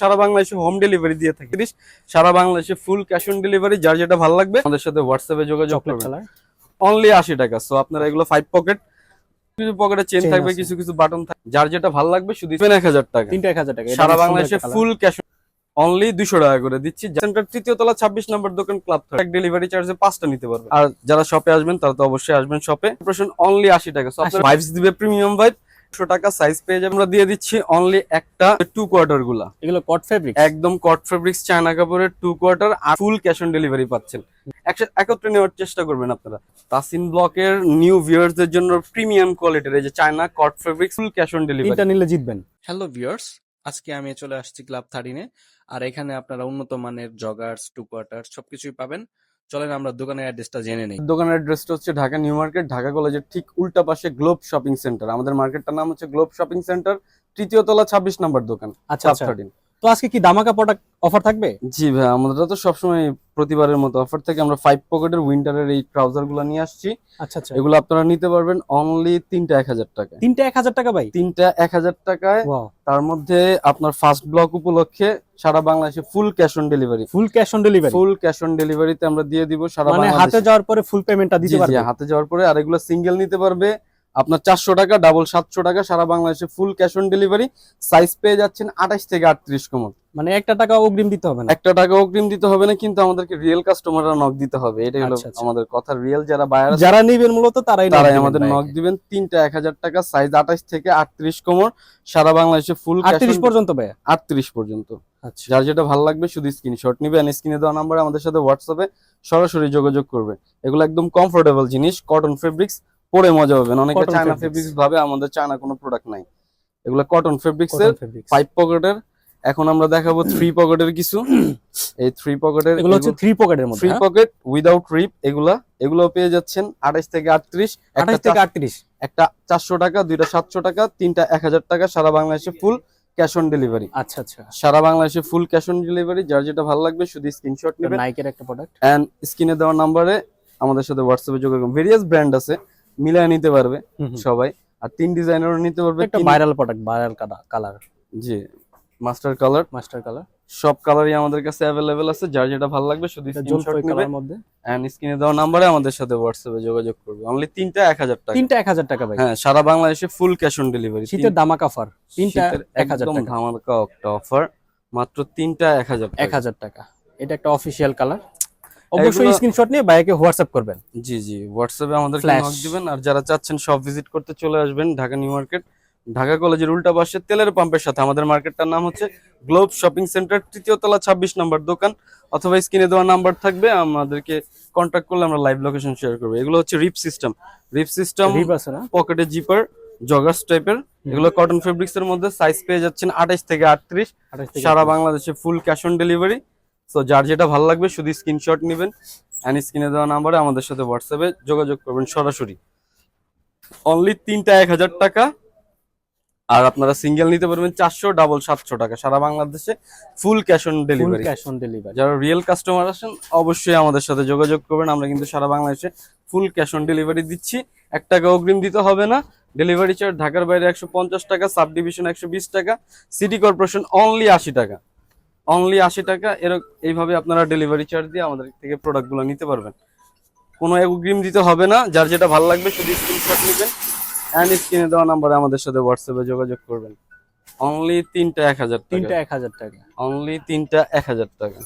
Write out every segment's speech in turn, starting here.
সারা বাংলাদেশে home delivery দিয়ে থাকি সারা বাংলাদেশে ফুল ক্যাশ অন ডেলিভারি যার যেটা ভালো লাগবে আমাদের সাথে হোয়াটসঅ্যাপে যোগাযোগ করবেন অনলি আশি টাকা সো আপনারা এগুলো ফাইভ পকেট কিছু পকেটে চেন থাকবে কিছু কিছু বাটন থাকবে যার যেটা ভালো লাগবে শুধু এক হাজার টাকা তিনটা এক হাজার টাকা সারা বাংলাদেশে ফুল ক্যাশ অনলি দুশো টাকা করে দিচ্ছি সেন্টার তৃতীয় তলা ছাব্বিশ নম্বর দোকান ক্লাব ডেলিভারি চার্জে পাঁচটা নিতে পারবে আর যারা শপে আসবেন তারা তো অবশ্যই আসবেন শপে অনলি আশি টাকা ভাইবস দিবে প্রিমিয়াম ভাইব একশো টাকা সাইজ পেয়ে যাবে। আমরা দিয়ে দিচ্ছি অনলি একটা টু কোয়ার্টারগুলা। এগুলো কট ফেব্রিক একদম কট ফেব্রিক্স চায়না কাপড়ের টু কোয়ার্টার আর ফুল ক্যাশ অন ডেলিভারি পাচ্ছেন। একত্রে নেওয়ার চেষ্টা করবেন আপনারা। তাসিন ব্লকের নিউ ভিউয়ার্সদের জন্য প্রিমিয়াম কোয়ালিটির এই যে China cot fabrics full cash on delivery তিনটা নিলে জিতবেন। হ্যালো ভিউয়ার্স আজকে আমি চলে আসছি ক্লাব থার্টিনে আর এখানে আপনারা উন্নত মানের জগার্স টু কোয়ার্টার সবকিছুই পাবেন। চলেন আমরা দোকানের অ্যাড্রেসটা জেনে নিই। দোকানের অ্যাড্রেসটা হচ্ছে ঢাকা নিউ মার্কেট ঢাকা কলেজের ঠিক উল্টা পাশে গ্লোব শপিং সেন্টার। আমাদের মার্কেটটার নাম হচ্ছে গ্লোব শপিং সেন্টার তৃতীয় তলা ছাব্বিশ নম্বর দোকান আচ্ছা আচ্ছা। তো আজকে কি দামাকা প্রোডাক্ট অফার থাকবে? জি ভাই আমাদের তো সবসময় প্রতিবারের মতো অফার থেকে আমরা ফাইভ পকেটের উইন্টারের এই ট্রাউজারগুলো নিয়ে আসছি। আচ্ছা আচ্ছা। এগুলো আপনারা নিতে পারবেন অনলি তিনটা এক হাজার টাকা তিনটা এক হাজার টাকা ভাই? তিনটা এক হাজার টাকায়। তার মধ্যে আপনার ফার্স্ট ব্লক উপলক্ষে সারা বাংলাদেশে full cash on delivery full cash on delivery full cash on ডেলিভারিতে আমরা দিয়ে দিব সারা মানে হাতে যাওয়ার পরে ফুল পেমেন্টটা দিতে পারবে? হাতে যাওয়ার পরে আর এগুলো সিঙ্গেল নিতে পারবে। আপনার চারশো টাকা ডাবল সাতশো টাকা সারা বাংলাদেশে full cash on delivery size পেয়ে যাচ্ছেন আঠাশ থেকে আটত্রিশ কমন মানে একটা টাকা অগ্রিম দিতে হবে না? একটা টাকা অগ্রিম দিতে হবে না কিন্তু আমাদেরকে রিয়েল কাস্টমাররা নক দিতে হবে। এটাই হলো আচ্ছা, আচ্ছা। আমাদের কথা। রিয়েল যারা বায়ার যারা নিবেন মূলত তারাই তারাই আমাদের নক দিবেন। তিনটা এক হাজার টাকা সাইজ আঠাশ থেকে আটত্রিশ কমর সারা বাংলাদেশে ফুল আটত্রিশ পর্যন্ত ভাই আটত্রিশ পর্যন্ত। আচ্ছা। যার যেটা ভালো লাগবে শুধু স্ক্রিনশট নিবেন স্ক্রিনে দেওয়া নাম্বারে আমাদের সাথে হোয়াটসঅ্যাপে সরাসরি যোগাযোগ করবে। এগুলো একদম কমফোর্টেবল জিনিস কটন ফেব্রিক্স পরে মজা পাবেন অনেকে চায়না। ফেব্রিক্স ভাবে আমাদের চায়না কোনো প্রোডাক্ট নাই। এগুলো কটন ফেব্রিক্স এর। ফাইভ পকেটের এখন আমরা দেখাবো থ্রি পকেটের কিছু। এই থ্রি পকেটের এগুলো হচ্ছে থ্রি পকেটের মধ্যে থ্রি? পকেট উইদাউট রিপ এগুলা এগুলো পেয়ে যাচ্ছেন আঠাশ থেকে আটত্রিশ আঠাশ থেকে আটত্রিশ। একটা চারশো টাকা দুইটা সাতশো টাকা তিনটা এক হাজার টাকা সারা বাংলাদেশে ফুল ক্যাশ অন ডেলিভারি আচ্ছা আচ্ছা। সারা বাংলাদেশে ফুল ক্যাশ অন ডেলিভারি যার যেটা ভালো লাগবে শুধু স্ক্রিনশট নেবেন। নাইকের একটা প্রোডাক্ট এন্ড স্ক্রিনে দেওয়া নাম্বারে আমাদের সাথে হোয়াটসঅ্যাপে যোগাযোগ ভেরিয়াস ব্র্যান্ড আছে। মিলায় নিতে পারবে সবাই। আর তিন ডিজাইনারও নিতে পারবে একটা viral product viral colour G master colour master colour সব কালারই আমাদের কাছে অ্যাভেলেবেল আছে যার যেটা ভালো লাগবে শুধু স্ক্রিনশট নেবে। মধ্যে। এন্ড স্ক্রিনে দেওয়া নাম্বারে আমাদের সাথে হোয়াটসঅ্যাপে যোগাযোগ করবে। অনলি তিনটা এক হাজার টাকা। তিনটা এক হাজার টাকা ভাই। হ্যাঁ সারা বাংলাদেশে ফুল ক্যাশ অন ডেলিভারি শীতের দামাক অফার তিনটা এক হাজার একদম টাকা। ধামাকা একটা অফার মাত্র তিনটা এক হাজার এক হাজার টাকা। এটা একটা অফিসিয়াল কালার অবশ্যই স্ক্রিনশট নিয়ে বাইকে হোয়াটসঅ্যাপ করবেন। জি জি হোয়াটসঅ্যাপে আমাদের। নক দিবেন। আর যারা চাচ্ছেন সব ভিজিট করতে চলে আসবেন ঢাকা নিউ মার্কেট ঢাকা কলেজের উল্টা পাশে তেলের পাম্পের সাথে। আমাদের মার্কেটটার নাম হচ্ছে গ্লোব শপিং সেন্টার তৃতীয় তলা ছাব্বিশ নম্বর দোকান। অথবা স্ক্রিনে দেওয়া নাম্বার থাকবে আমাদেরকে কন্ট্যাক্ট করলে আমরা লাইভ লোকেশন শেয়ার করব। এগুলো হচ্ছে রিপ সিস্টেম রিপ সিস্টেম পকেটে জিপার জগার্স টাইপের এগুলো কটন ফেব্রিক্স এর মধ্যে সাইজ পেয়ে যাচ্ছেন আঠাশ থেকে আটত্রিশ। সারা বাংলাদেশে full cash on delivery so যার যেটা ভালো লাগবে শুধু স্ক্রিনশট নেবেন অ্যান্ড স্ক্রিনে দেওয়া নাম্বারে আমাদের সাথে হোয়াটসঅ্যাপে যোগাযোগ করবেন সরাসরি। অনলি তিনটা এক হাজার টাকা আর আপনারা সিঙ্গেল নিতে পারবেন চারশো ডাবল সাতশো টাকা। সারা বাংলাদেশে full cash on delivery cash on delivery যারা রিয়েল কাস্টমার আসেন অবশ্যই আমাদের সাথে যোগাযোগ করবেন। আমরা কিন্তু সারা বাংলাদেশে ফুল ক্যাশ অন ডেলিভারি দিচ্ছি। এক টাকা অগ্রিম দিতে হবে না। ডেলিভারি চার্জ ঢাকার বাইরে একশো পঞ্চাশ টাকা সাব ডিভিশন একশো বিশ টাকা সিটি কর্পোরেশন অনলি আশি টাকা। অনলি আশি টাকা এরকম এইভাবে আপনারা ডেলিভারি চার্জ দিয়ে আমাদের থেকে প্রোডাক্টগুলো নিতে পারবেন। কোনো অ্যাগ্রিম দিতে হবে না যার যেটা ভালো লাগবে শুধু স্ক্রিনশট নেবেন। অ্যান্ড স্ক্রিনে দেওয়া নাম্বারে আমাদের সাথে হোয়াটসঅ্যাপে যোগাযোগ করবেন। অনলি তিনটা এক হাজার তিনটা এক হাজার টাকা। অনলি তিনটা এক হাজার টাকা।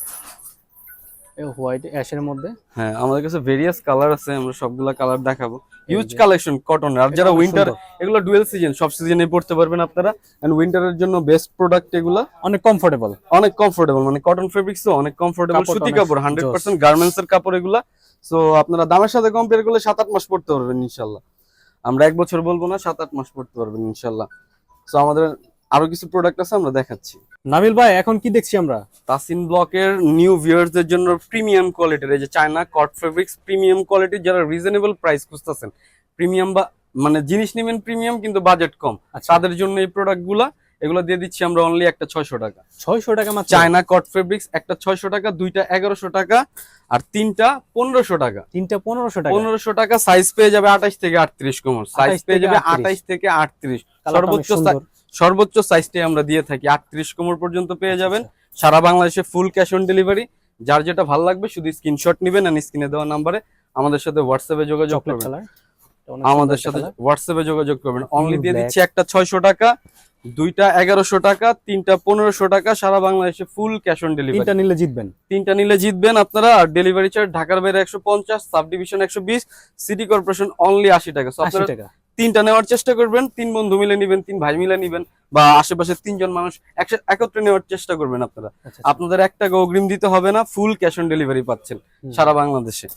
হোয়াইট অ্যাশের মধ্যে? হ্যাঁ আমাদের কাছে ভেরিয়াস কালার আছে আমরা সবগুলা কালার দেখাবো। হিউজ কালেকশন কটনের আর যারা উইন্টার। এগুলো ডুয়েল সিজন সব সিজনে পড়তে পারবেন আপনারা। এন্ড উইন্টারের জন্য বেস্ট প্রোডাক্ট এগুলা? অনেক কমফোর্টেবল অনেক কমফোর্টেবল মানে কটন ফেব্রিক্স তো অনেক কমফোর্টেবল সুতি কাপড় হান্ড্রেড। পার্সেন্ট গার্মেন্টস এর কাপড় এগুলা। সো আপনারা দামের সাথে কম্পেয়ার করলে সাত আট মাস পড়তে পারবেন ইনশাল্লাহ। আমরা এক বছর বলব না সাত আট মাস পড়তে পারবেন ইনশাল্লাহ। সো আমাদের আরও কিছু প্রোডাক্ট আছে আমরা দেখাচ্ছি। নাবিল ভাই এখন কি দেখছি আমরা? তাসিন ব্লকের নিউ ভিউয়ার্সদের জন্য প্রিমিয়াম কোয়ালিটির এই যে চায়না কট ফেব্রিক্স প্রিমিয়াম কোয়ালিটির যারা রিজনেবল প্রাইস খুঁজতেছেন প্রিমিয়াম বা মানে জিনিস নেবেন প্রিমিয়াম কিন্তু বাজেট কম। আচ্ছা। তাদের জন্য এই প্রোডাক্টগুলা এগুলো দিয়ে দিচ্ছি আমরা অনলি একটা ছয়শো টাকা। ছয়শো টাকা মাত্র? চায়না কট ফেব্রিক্স একটা ছয়শো টাকা দুইটা এগারোশো টাকা আর তিনটা পনেরোশো টাকা। তিনটা পনেরোশো টাকা। পনেরোশো টাকা সাইজ পেয়ে যাবে আঠাশ থেকে আটত্রিশ কোমর। সাইজ 28 পেয়ে যাবে 38 আঠাশ থেকে আটত্রিশ। সর্বোচ্চ। সর্বোচ্চ সাইজটাই আমরা দিয়ে থাকি। আটত্রিশ কোমর পর্যন্ত পেয়ে যাবেন। সারা বাংলাদেশে ফুল ক্যাশ অন ডেলিভারি যার যেটা ভালো লাগবে শুধু স্ক্রিনশট নেবেন আর স্ক্রিনে দেওয়া নাম্বারে আমাদের সাথে হোয়াটসঅ্যাপে যোগাযোগ করবেন। আমাদের সাথে হোয়াটসঅ্যাপে যোগাযোগ করবেন। অনলি দিয়ে দিচ্ছি একটা ছয়শো টাকা দুইটা এগারোশো টাকা তিনটা পনেরোশো টাকা সারা বাংলাদেশে ফুল ক্যাশ অন ডেলিভারি তিনটা নিলে জিতবেন। তিনটা নিলে জিতবেন আপনারা। আর ডেলিভারি চার্জ ঢাকার বাইরে একশো পঞ্চাশ সাব ডিভিশন একশো বিশ সিটি কর্পোরেশন অনলি আশি টাকা। আপনারা টাকা। তিনটা নেওয়ার চেষ্টা করবেন তিন বন্ধু মিলে নিবেন তিন ভাই মিলে নিবেন বা আশেপাশে তিনজন মানুষ একত্রে নেওয়ার চেষ্টা করবেন আপনারা। আচ্ছা আপনাদের এক টাকা অগ্রিম দিতে হবে না ফুল ক্যাশ অন ডেলিভারি পাচ্ছেন সারা বাংলাদেশে।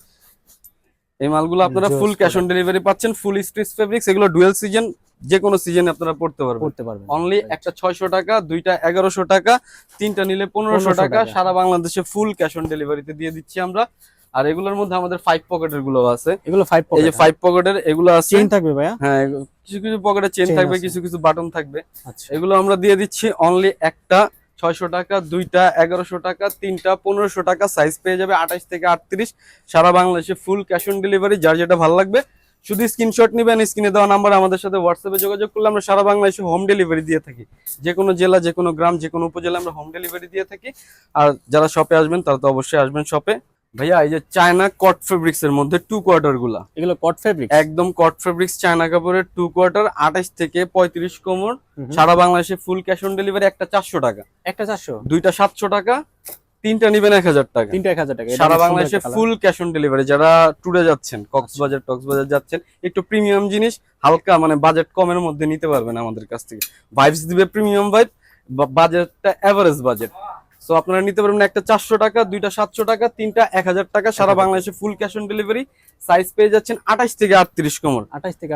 এই মালগুলো আপনারা ফুল ক্যাশ অন ডেলিভারি পাচ্ছেন ফুল স্ট্রিচ ফেব্রিক্স এগুলো ডুয়েল সিজন যে কোনো সিজনে আপনারা পড়তে পারবেন। করতে পারবেন। অনলি একটা ছয়শো টাকা দুইটা এগারোশো টাকা তিনটা নিলে পনেরোশো 1500 টাকা টাকা। সারা বাংলাদেশে ফুল ক্যাশ অন ডেলিভারিতে দিয়ে দিচ্ছি আমরা। আর এগুলোর মধ্যে আমাদের ফাইভ পকেটেরগুলো আছে। এগুলো ফাইভ এই যে ফাইভ পকেটের এগুলো আছে। চেইন থাকবে ভাইয়া? হ্যাঁ কিছু কিছু পকেটে চেন থাকবে কিছু কিছু বাটন থাকবে। আচ্ছা। এগুলো আমরা দিয়ে দিচ্ছি অনলি একটা ছয়শো টাকা দুইটা এগারোশো টাকা তিনটা পনেরোশো টাকা সাইজ পেয়ে যাবে আঠাশ থেকে আটত্রিশ। সারা বাংলাদেশে ফুল ক্যাশ অন ডেলিভারি যার যেটা ভালো লাগবে। শুধু স্ক্রিনশট নিবেন স্ক্রিনে দেওয়া নাম্বার আমাদের সাথে হোয়াটসঅ্যাপে যোগাযোগ করলে আমরা সারা বাংলাদেশে হোম ডেলিভারি দিয়ে থাকি। যে কোনো জেলা যে কোনো গ্রাম যে কোনো উপজেলা আমরা হোম ডেলিভারি দিয়ে থাকি। আর যারা শপে আসবেন তারা তো অবশ্যই আসবেন শপে ভাইয়া এই যে চায়না কট ফেব্রিক্স এর মধ্যে টু কোয়ার্টারগুলা। এগুলো কট ফেব্রিক একদম কট ফেব্রিক্স চায়না কাপড়ের টু কোয়ার্টার আঠাশ থেকে পঁয়ত্রিশ কোমর। সারা বাংলাদেশে ফুল ক্যাশ অন ডেলিভারি একটা চারশো টাকা। একটা চারশো? দুইটা সাতশো টাকা তিনটা নিবেন এক হাজার টাকা। তিনটা এক হাজার টাকা সারা বাংলাদেশে ফুল ক্যাশ অন ডেলিভারি যারা ট্যুরে যাচ্ছেন কক্সবাজার টক্সবাজার যাচ্ছেন একটু প্রিমিয়াম জিনিস হালকা মানে বাজেট কমের মধ্যে নিতে পারবেন আমাদের কাছ থেকে। ভাইবস দিবে প্রিমিয়াম ভাইব বাজেটটা এভারেজ বাজেট সো আপনারা নিতে পারবেন একটা চারশো টাকা দুইটা সাতশো টাকা তিনটা এক হাজার টাকা। সারা বাংলাদেশে full cash on delivery size পেয়ে যাচ্ছেন আঠাশ থেকে আটত্রিশ কোমর। আঠাশ থেকে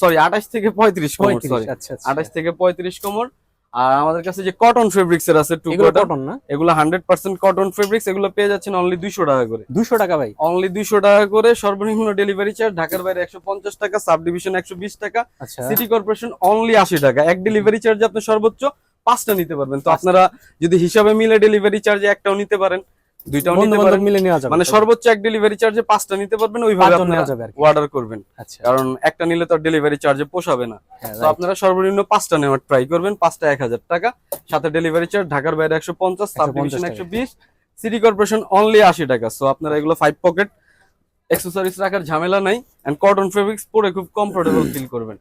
সরি আঠাশ থেকে পঁয়ত্রিশ কোমর সরি আচ্ছা আচ্ছা। আঠাশ থেকে পঁয়ত্রিশ কোমর। আর আমাদের কাছে যে কটন ফেব্রিক্স এর আছে কটন না? এগুলো হান্ড্রেড পার্সেন্ট কটন ফেব্রিক্স এগুলো পেয়ে যাচ্ছেন অনলি দুইশো টাকা করে। দুশো টাকা ভাই। অনলি দুইশো টাকা করে সর্বনিম্ন ডেলিভারি চার্জ ঢাকার বাইরে একশো পঞ্চাশ টাকা সাব ডিভিশন একশো বিশ টাকা সিটি কর্পোরেশন অনলি আশি টাকা। এক ডেলিভারি চার্জ আপনি সর্বোচ্চ পাঁচটা নিতে পারবেন। তো আপনারা যদি হিসাবে মিলে ডেলিভারি চার্জে একটাও নিতে পারেন দুইটাও নিতে পারেন। মিলে নেওয়া যাবে। মানে সর্বোচ্চ এক ডেলিভারি চার্জে পাঁচটা নিতে পারবেন ওইভাবে নেওয়া যাবে অর্ডার করবেন। আচ্ছা। কারণ একটা নিলে তো ডেলিভারি চার্জে পোষাবে না। হ্যাঁ, তো আপনারা সর্বনিম্ন পাঁচটা নেওয়ার ট্রাই করবেন পাঁচটা এক হাজার টাকা। সাথে ডেলিভারি চার্জ ঢাকার বাইরে একশো পঞ্চাশ সাব 150 ডিভিশন একশো বিশ সিটি কর্পোরেশন অনলি আশি টাকা। সো আপনারা এগুলো ফাইভ পকেট এক্সেসরিজ রাখার ঝামেলা নাই। এন্ড কটন ফেব্রিক্স পরে খুব কমফোর্টেবল ফিল করবেন।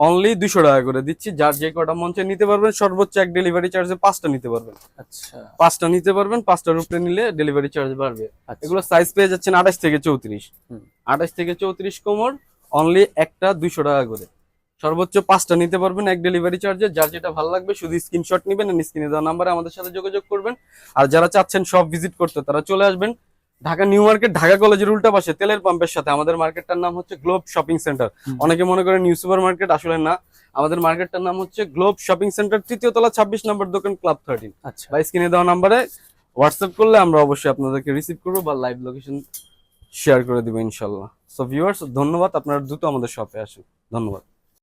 অনলি দুশো টাকা করে দিচ্ছি। যার যে কটা মঞ্চে নিতে পারবেন সর্বোচ্চ এক ডেলিভারি চার্জে পাঁচটা নিতে পারবেন। আচ্ছা। পাঁচটা নিতে পারবেন পাঁচটার উপরে নিলে ডেলিভারি চার্জ বাড়বে। আচ্ছা। এগুলো সাইজ পেয়ে যাচ্ছেন আঠাশ থেকে চৌত্রিশ। আঠাশ থেকে চৌত্রিশ কোমর অনলি একটা দুইশো টাকা করে। সর্বোচ্চ পাঁচটা নিতে পারবেন এক ডেলিভারি চার্জে যার যেটা ভালো লাগবে শুধু স্ক্রিনশট নেবেন স্ক্রিনে দেওয়া নাম্বারে আমাদের সাথে যোগাযোগ করবেন। আর যারা চাচ্ছেন সব ভিজিট করতে তারা চলে আসবেন। ঢাকা নিউ মার্কেট ঢাকা কলেজের উল্টা পাশে তেলের পাম্পের সাথে আমাদের মার্কেটটার নাম হচ্ছে গ্লোব শপিং সেন্টার। অনেকে মনে করেন নিউ সুপার মার্কেট আসলে না। আমাদের মার্কেটটার নাম হচ্ছে গ্লোব শপিং সেন্টার তৃতীয় তলা ছাব্বিশ নম্বর দোকান ক্লাব থার্টিন। আচ্ছা। বা স্ক্রিনে দেওয়া নাম্বারে হোয়াটসঅ্যাপ করলে আমরা অবশ্যই আপনাদেরকে রিসিভ করব বা লাইভ লোকেশন শেয়ার করে দিব ইনশাল্লাহ। সো ভিউয়ার্স ধন্যবাদ। আপনারা দ্রুত আমাদের শপে আসুন। ধন্যবাদ।